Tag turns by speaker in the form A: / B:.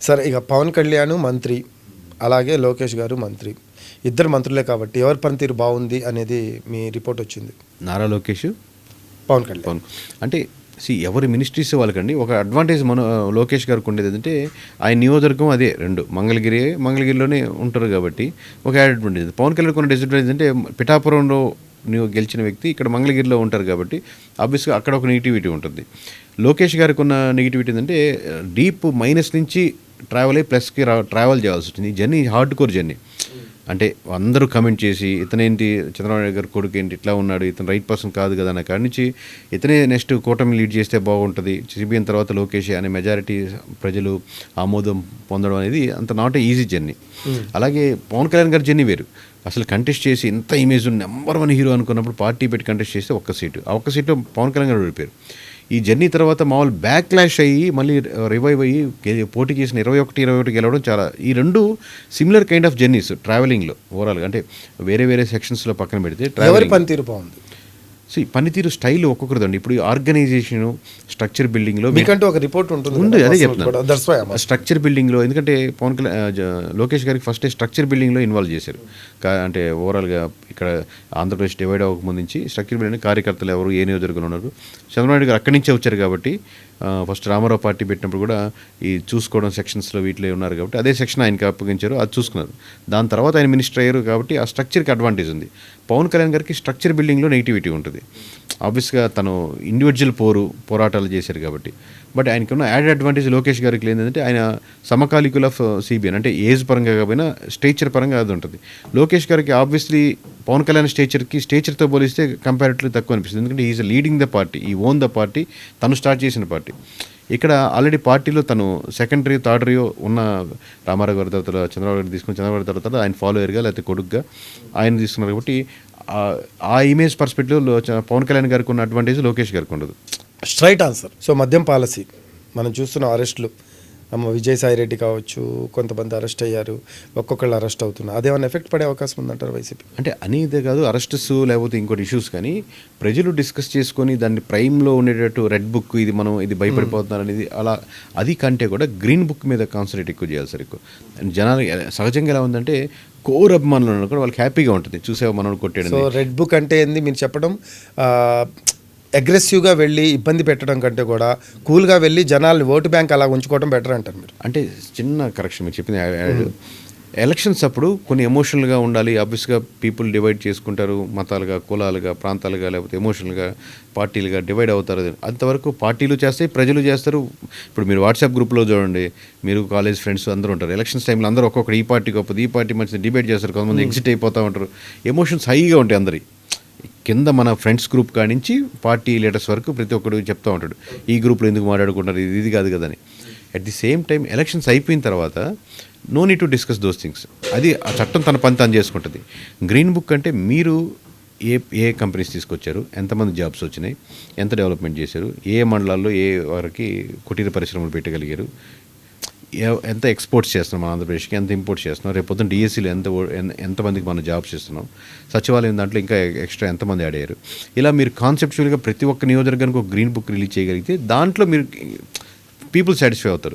A: సరే ఇక పవన్ కళ్యాణ్ మంత్రి అలాగే లోకేష్ గారు మంత్రి. ఇద్దరు మంత్రులే కాబట్టి ఎవరి పనితీరు బాగుంది అనేది మీ రిపోర్ట్ వచ్చింది.
B: నారా లోకేష్
A: పవన్ కళ్యాణ్.
B: పవన్ అంటే సి ఎవరి మినిస్ట్రీస్ వాళ్ళకండి. ఒక అడ్వాంటేజ్ మన లోకేష్ గారికి ఉండేది ఏంటంటే ఆయన నియోజకవర్గం అదే రెండు. మంగళగిరి మంగళగిరిలోనే ఉంటారు కాబట్టి ఒక అడ్వాంటేజ్ పవన్ కళ్యాణ్ కొన్ని డిసడ్వాంటేజ్ అంటే పిఠాపురంలో నువ్వు గెలిచిన వ్యక్తి ఇక్కడ మంగళగిరిలో ఉంటారు కాబట్టి ఆబ్వియస్గా అక్కడ ఒక నెగిటివిటీ ఉంటుంది. లోకేష్ గారికి ఉన్న నెగిటివిటీ ఏంటంటే డీప్ మైనస్ నుంచి ట్రావెల్ అయ్యి ప్లస్కి రా ట్రావెల్ చేయాల్సి వచ్చింది. Journey hard core journey. అంటే అందరూ కమెంట్ చేసి ఇతనేంటి చంద్రబాబు నాయుడు గారు కొడుకు ఏంటి ఇట్లా ఉన్నాడు ఇతను రైట్ పర్సన్ కాదు కదా అన్న కాడి నుంచి ఇతనే నెక్స్ట్ కూటమి లీడ్ చేస్తే బాగుంటుంది. సిబిఎన్ తర్వాత లోకేష్ అనే మెజారిటీ ప్రజలు ఆమోదం పొందడం అనేది అంత నాట్ ఈజీ జర్నీ. అలాగే పవన్ కళ్యాణ్ గారి జర్నీ వేరు. అసలు కంటెస్ట్ చేసి ఇంత ఇమేజ్ నెంబర్ వన్ హీరో అనుకున్నప్పుడు పార్టీ పెట్టి కంటెస్ట్ చేస్తే ఒక్క సీటు. ఆ ఒక్క సీట్లో పవన్ కళ్యాణ్ గారు ఓడిపోయారు. ఈ జర్నీ తర్వాత మామూలు బ్యాక్ క్లాష్ అయ్యి మళ్ళీ రివైవ్ అయ్యి పోటీ చేసిన ఇరవై ఒకటి ఇరవై ఒకటి గెలవడం చాలా ఈ రెండు సిమిలర్ కైండ్ ఆఫ్ జర్నీస్ ట్రావెలింగ్లో ఓవరాల్గా అంటే వేరే వేరే సెక్షన్స్లో పక్కన పెడితే
A: ఎవరి
B: ట్రావెలింగ్
A: పనితీరు బాగుంది?
B: See, పనితీరు స్టైల్ ఒక్కొక్కరిదండి. ఇప్పుడు ఆర్గనైజేషన్ స్ట్రక్చర్ బిల్డింగ్లో
A: మీకంటూ ఒక రిపోర్ట్ ఉంటుంది
B: ఉంది అదే చెప్తున్నాను. స్ట్రక్చర్ బిల్డింగ్లో ఎందుకంటే పవన్ కళ్యాణ్ లోకేష్ గారికి ఫస్ట్ స్ట్రక్చర్ బిల్డింగ్లో ఇన్వాల్వ్ చేశారు. అంటే ఓవరాల్గా ఇక్కడ ఆంధ్రప్రదేశ్ డివైడ్ అవ్వక నుంచి స్ట్రక్చర్ బిల్డింగ్ కార్యకర్తలు ఎవరు ఏ నియోజకవర్గంలో ఉన్నారు. చంద్రబాబు నాయుడు గారు అక్కడి నుంచే వచ్చారు కాబట్టి ఫస్ట్ రామారావు పార్టీ పెట్టినప్పుడు కూడా ఈ చూసుకోవడం సెక్షన్స్లో వీటిలో ఉన్నారు కాబట్టి అదే సెక్షన్ ఆయనకి అప్పగించారు అది చూసుకున్నారు. దాని తర్వాత ఆయన మినిస్టర్ అయ్యారు కాబట్టి ఆ స్ట్రక్చర్కి అడ్వాంటేజ్ ఉంది. పవన్ కళ్యాణ్ గారికి స్ట్రక్చర్ బిల్డింగ్లో నెగిటివిటీ ఉంటుంది. ఆబ్వియస్గా తను ఇండివిజువల్ పోరు పోరాటాలు చేశారు కాబట్టి. బట్ ఆయనకి ఉన్న యాడ్ అడ్వాంటేజ్ లోకేష్ గారికి ఏంటంటే ఆయన సమకాలికుల ఆఫ్ uh, సిబిఎన్ అంటే ఏజ్ పరంగా కాకపోయినా స్టేచర్ పరంగా అది ఉంటుంది. లోకేష్ గారికి ఆబ్వియస్లీ పవన్ కళ్యాణ్ స్టేచర్కి స్టేచర్తో పోలిస్తే కంపారిటివ్లీ తక్కువ అనిపిస్తుంది. ఎందుకంటే is leading the party he own the party తను స్టార్ట్ చేసిన పార్టీ ఇక్కడ ఆల్రెడీ పార్టీలో తను సెకండరీ థర్డరీయో ఉన్న రామారావు గారి తర్వాత చంద్రబాబు గారిని తీసుకుని చంద్రబాబు గారి తర్వాత ఆయన ఫాలోయర్గా లేకపోతే కొడుకుగా ఆయన తీసుకున్నారు కాబట్టి ఆ- ఇమేజ్ పర్స్పెక్టివ్లో పవన్ కళ్యాణ్ గారికి ఉన్న అడ్వాంటేజ్ లోకేష్ గారికి ఉండదు.
A: స్ట్రైట్ ఆన్సర్ సో మద్యం పాలసీ మనం చూస్తున్న అరెస్టులు అమ్మ విజయసాయి రెడ్డి కావచ్చు కొంతమంది అరెస్ట్ అయ్యారు. ఒక్కొక్కళ్ళు అరెస్ట్ అవుతున్నారు అదేమన్నా ఎఫెక్ట్ పడే అవకాశం ఉందంటారు వైసీపీ?
B: అంటే అనేదే కాదు అరెస్ట్స్ లేకపోతే ఇంకోటి ఇష్యూస్ కానీ ప్రజలు డిస్కస్ చేసుకొని దాన్ని ప్రైమ్లో ఉండేటట్టు రెడ్ బుక్ ఇది మనం ఇది భయపడిపోతున్నారు అనేది అలా అది కంటే కూడా గ్రీన్ బుక్ మీద కాన్సన్ట్రేట్ ఎక్కువ చేయాలి సార్ ఎక్కువ. జనాలు సహజంగా ఎలా ఉందంటే కోర్ అభిమానులు కూడా వాళ్ళకి హ్యాపీగా ఉంటుంది. చూసే మనం కొట్టాడు
A: సో రెడ్ బుక్ అంటే ఏంది? మీరు చెప్పడం అగ్రెసివ్గా వెళ్ళి ఇబ్బంది పెట్టడం కంటే కూడా కూల్గా వెళ్ళి జనాల్ని ఓటు బ్యాంక్ అలా ఉంచుకోవడం బెటర్ అంటారు మీరు.
B: అంటే చిన్న కరెక్షన్ మీరు చెప్పింది. ఎలక్షన్స్ అప్పుడు కొన్ని ఎమోషనల్గా ఉండాలి. ఆబ్వియస్గా పీపుల్ డివైడ్ చేసుకుంటారు. మతాలుగా కులాలుగా ప్రాంతాలుగా లేకపోతే ఎమోషనల్గా పార్టీలుగా డివైడ్ అవుతారు. అంతవరకు పార్టీలు చేస్తాయి ప్రజలు చేస్తారు. ఇప్పుడు మీరు వాట్సాప్ గ్రూప్లో చూడండి. మీరు కాలేజ్ ఫ్రెండ్స్ అందరూ ఉంటారు. ఎలక్షన్స్ టైంలో అందరూ ఒక్కొక్కరు ఈ పార్టీ గొప్పది ఈ పార్టీ మంచిది డిబేట్ చేస్తారు. కొంతమంది ఎగ్జిట్ అయిపోతూ ఉంటారు. ఎమోషన్స్ హైగా ఉంటాయి అందరి. కింద మన ఫ్రెండ్స్ గ్రూప్ కాడి నుంచి పార్టీ లీడర్స్ వరకు ప్రతి ఒక్కడు చెప్తూ ఉంటాడు. ఈ గ్రూప్లో ఎందుకు మాట్లాడుకుంటారు ఇది ఇది కాదు కదని at the same time elections అయిపోయిన తర్వాత no need to discuss those things అది ఆ చట్టం తన పని తను చేసుకుంటుంది. గ్రీన్ బుక్ అంటే మీరు ఏ ఏ కంపెనీస్ తీసుకొచ్చారు ఎంతమంది జాబ్స్ వచ్చినాయి ఎంత డెవలప్మెంట్ చేశారు ఏ మండలాల్లో ఏ వారికి కుటీర పరిశ్రమలు పెట్టగలిగారు ఎంత ఎక్స్పోర్ట్స్ చేస్తున్నాం మన ఆంధ్రప్రదేశ్కి ఎంత ఇంపోర్ట్ చేస్తున్నాం రేపు పొద్దున్న డిఎస్సీలో ఎంత ఎంతమందికి మనం జాబ్స్ ఇస్తున్నాం సచివాలయం దాంట్లో ఇంకా ఎక్స్ట్రా ఎంతమంది యాడ్ అయ్యారు. ఇలా మీరు కాన్సెప్చువల్గా ప్రతి ఒక్క నియోజకవర్గానికి ఒక గ్రీన్ బుక్ రిలీజ్ చేయగలిగితే దాంట్లో మీరు పీపుల్ సాటిస్ఫై అవుతారు.